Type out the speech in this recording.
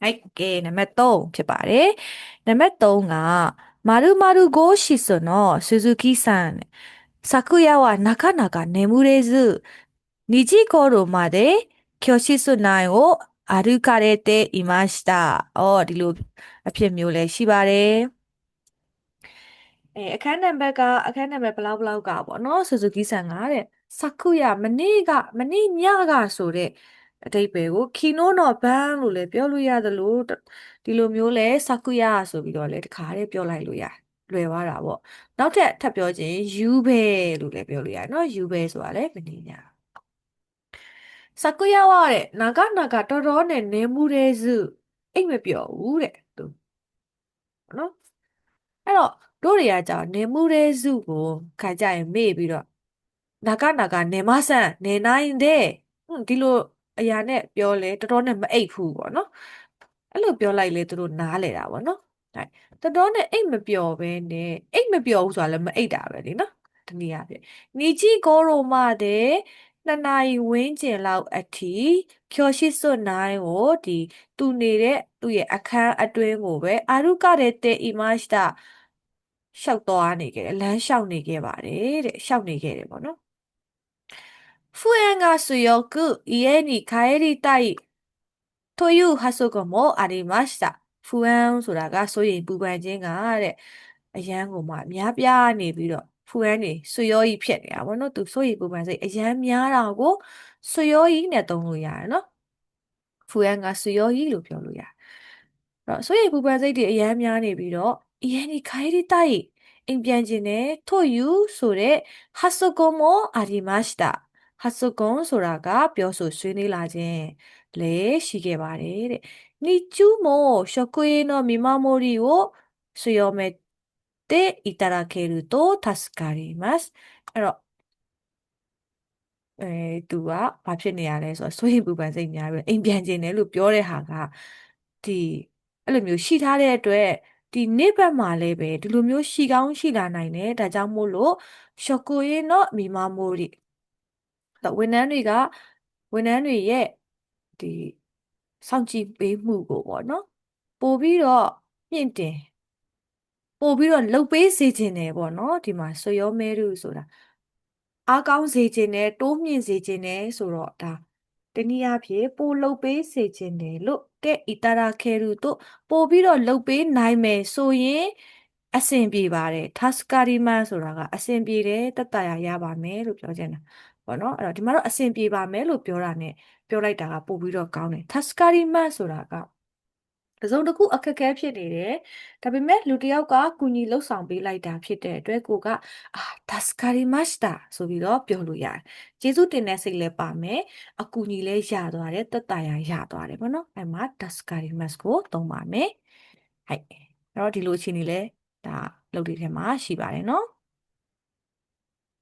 はいကဲနံပါတ်3ဖြစ်ပါတယ်နံပါတ်3ကまるまる号室の鈴木さん昨夜はなかなか眠れず2時頃まで教室内を歩かれていました။အော်ဒီလိုအဖြစ်မျိုးလည်းရှိပါတယ်။အဲအခန်းနံပါတ်ကအခန်းနံပါတ်ဘလောက်ဘလောက်ကပေါ့နော်ဆူဇူကီဆန်ကတဲ့စကုရမနေ့ကမနေ့ညကဆိုတဲ့ အတိတ်ပဲကိုခီနိုနော်ဘန်းလို့လည်းပြောလို့ရသလိုဒီလိုမျိုးလဲဆာကူယာဆိုပြီးတော့လည်းတခါတည်းပြောလိုက်လို့ရလွယ်သွားတာပေါ့နောက်ထပ်ထပ်ပြောခြင်းယူဘဲလို့လည်းပြောလို့ရတယ်နော်ယူဘဲဆိုတာလည်းမနေညာဆာကူယာဝတဲ့နာကနာကတော်တော်နဲ့နင်းမှုတဲ့စုအိတ်မပြောဘူးတဲ့သူနော်အဲ့တော့တို့တွေကကြာနင်းမှုတဲ့စုကိုခါကြရင်မေ့ပြီးတော့နာကနာကနေမဆန်နေနိုင်တဲ့ဒီလို အရာနဲ့ပြောလဲတော်တော်နဲ့မအိပ်ဘူးပေါ့နော်အဲ့လိုပြောလိုက်လေသူတို့နားလဲတာပေါ့နော်တော်တော်နဲ့အိတ်မပျော်ပဲနဲ့အိတ်မပျော်ဘူးဆိုတာလည်းမအိတ်တာပဲလေနော်တနည်းအားဖြင့်နီချီကိုရိုမတဲ့နှစ်နာရီဝန်းကျင်လောက်အထိကျော်ရှိစွတ်နိုင်ကိုဒီသူနေတဲ့သူ့ရဲ့အခန်းအတွင်းကိုပဲအာရုကတဲ့တေအီမတ်တာရှောက်သွားနေခဲ့တယ်လမ်းလျှောက်နေခဲ့ပါတယ်တဲ့ရှောက်နေခဲ့တယ်ပေါ့နော် 부행가 수요구 이엔이 가에리따이 토유 하소고모 아리마시 다. ဖူအန်ဆိုတာကစိုးရိမ်ပူပန်ခြင်းကတဲ့အယမ်းကိုမှအများပြားနေပြီးတော့ဖူအန်နေဆွေရောကြီးဖြစ်နေတာဗောနော်သူစိုးရိမ်ပူပန်စိတ်အယမ်းများတာကိုဆွေရောကြီးနဲ့သုံးလို့ရတယ်နော်ဖူအန်ကဆွေရောကြီးလို့ပြောလို့ရတယ်အဲ့တော့စိုးရိမ်ပူပန်စိတ်တွေအယမ်းများနေပြီးတော့အယမ်းဒီခိုင်ရီတိုက်အိမ်ပြန်ခြင်းနဲ့ထို့ယူဆိုတဲ့ဟာဆိုကိုမိုအာရီမတ်စတာ ဟာဆုကွန်ဆိုတာကပြောဆိုဆွေးနွေးလာခြင်းလည်းရှိခဲ့ပါတယ်တဲ့။니쭈모쇼쿠에노미마모리오수요메테이타라케루토타스카리마스အဲ့တော့အဲသူကဘာဖြစ်နေရလဲဆိုတော့စိုးရိမ်ပူပန်စိတ်များပြီးအိမ်ပြန်ခြင်းတယ်လို့ပြောတဲ့ဟာကဒီအဲ့လိုမျိုးရှိထားတဲ့အတွက်ဒီနေ့ဘက်မှာလည်းပဲဒီလိုမျိုးရှိကောင်းရှိလာနိုင်တယ်ဒါကြောင့်မို့လို့ရှော့ကိုရင်တော့မိမမိုးရီ ဒီဝန်ထမ်းတွေကဝန်ထမ်းတွေရဲ့ဒီစောင့်ကြည့်ပေးမှုကိုပေါ့နော်ပို့ပြီးတော့မြင့်တင်ပို့ပြီးတော့လှုပ်ပေးစေခြင်းတယ်ပေါ့နော်ဒီမှာဆွရောမဲရုဆိုတာအားကောင်းစေခြင်းနဲ့တိုးမြင့်စေခြင်းနဲ့ဆိုတော့ဒါတနည်းအားဖြင့်ပို့လှုပ်ပေးစေခြင်းတယ်လို့ကဲဣတရာခဲရုတို့ပို့ပြီးတော့လှုပ်ပေးနိုင်မယ်ဆိုရင်အဆင်ပြေပါတယ် taskariman ဆိုတာကအဆင်ပြေတယ်တက်တာရရပါမယ်လို့ပြောချင်တာ ပေါ့နော်အဲ့တော့ဒီမှာတော့အဆင်ပြေပါမယ်လို့ပြောတာ ਨੇ ပြောလိုက်တာကပို့ပြီးတော့ကောင်းတယ် taskariman ဆိုတာကတစုံတစ်ခုအခက်အခဲဖြစ်နေတယ်ဒါပေမဲ့လူတစ်ယောက်ကကူညီလှုပ်ဆောင်ပေးလိုက်တာဖြစ်တဲ့အတွက်ကိုကအာ taskarimashita ဆိုပြီးတော့ပြောလို့ရတယ်ကျေးဇူးတင်တဲ့စိတ်လည်းပါမယ်အကူညီလည်းရသွားတယ်တက်တာရရသွားတယ်ပေါ့နော်အဲ့မှာ taskarimas ကိုသုံးပါမယ်ဟဲ့အဲ့တော့ဒီလိုအခြေအနေလဲဒါလုပ်တဲ့ထဲမှာရှိပါတယ်နော်